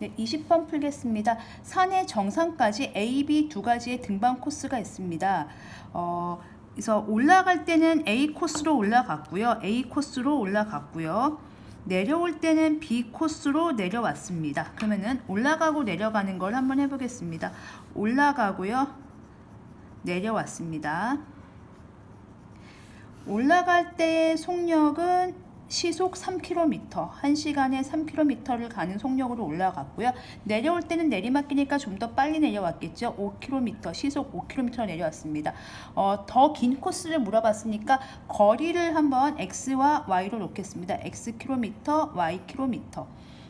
네, 20번 풀겠습니다. 산의 정상까지 A, B 두 가지의 등반 코스가 있습니다. 어, 그래서 올라갈 때는 A 코스로 올라갔고요. A 코스로 올라갔고요. 내려올 때는 B 코스로 내려왔습니다. 그러면은 올라가고 내려가는 걸 한번 해보겠습니다. 올라가고요. 내려왔습니다. 올라갈 때의 속력은 시속 3km, 1시간에 3km를 가는 속력으로 올라갔고요. 내려올 때는 내리막이니까 좀 더 빨리 내려왔겠죠. 5km, 시속 5km 내려왔습니다. 어, 더 긴 코스를 물어봤으니까 거리를 한번 x와 y로 놓겠습니다. x km, y km.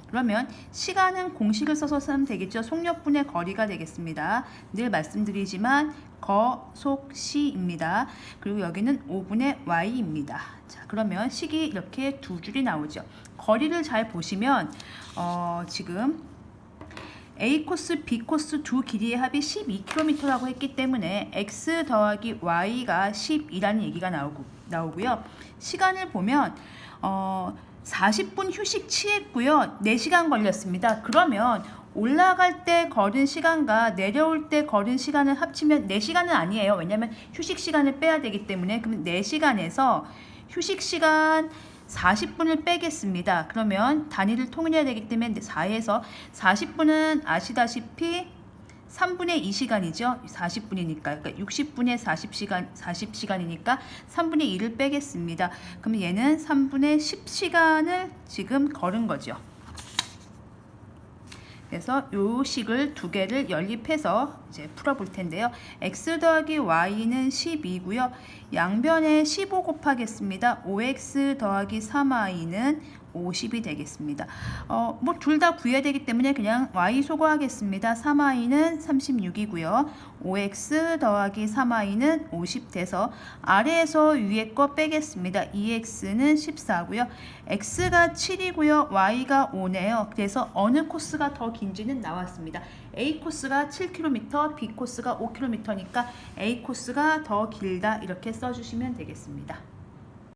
그러면 시간은 공식을 써서 쓰면 되겠죠. 속력분의 거리가 되겠습니다. 늘 말씀드리지만 거속시입니다. 그리고 여기는 5분의 y입니다. 자, 그러면 식이 이렇게 두 줄이 나오죠. 거리를 잘 보시면 어, 지금 A 코스, B 코스 두 길이의 합이 12km라고 했기 때문에 x 더하기 y가 10이라는 얘기가 나오고, 나오고요. 시간을 보면 어, 40분 휴식 취했고요. 4시간 걸렸습니다. 그러면 올라갈 때 걸은 시간과 내려올 때 걸은 시간을 합치면 4시간은 아니에요. 왜냐면 휴식 시간을 빼야 되기 때문에 그러면 4시간에서 휴식 시간 40분을 빼겠습니다. 그러면 단위를 통일해야 되기 때문에 4에서 40분은 아시다시피 3분의 2시간이죠. 40분이니까. 그러니까 60분의 40시간 40시간이니까 3분의 2를 빼겠습니다. 그럼 얘는 3분의 10시간을 지금 걸은 거죠. 그래서 요 식을 두 개를 연립해서 이제 풀어볼 텐데요. x 더하기 y는 10이고요. 양변에 15 곱하겠습니다. 5x 더하기 3y는 50이 되겠습니다. 어, 뭐 둘 다 구해야 되기 때문에 그냥 y 소거하겠습니다. 3y는 36이고요. 5x 더하기 3y는 50 돼서 아래에서 위에 거 빼겠습니다. 2x는 14고요. x가 7이고요. y가 5네요. 그래서 어느 코스가 더 긴지는 나왔습니다. A 코스가 7km, B 코스가 5km니까 A 코스가 더 길다 이렇게 써주시면 되겠습니다.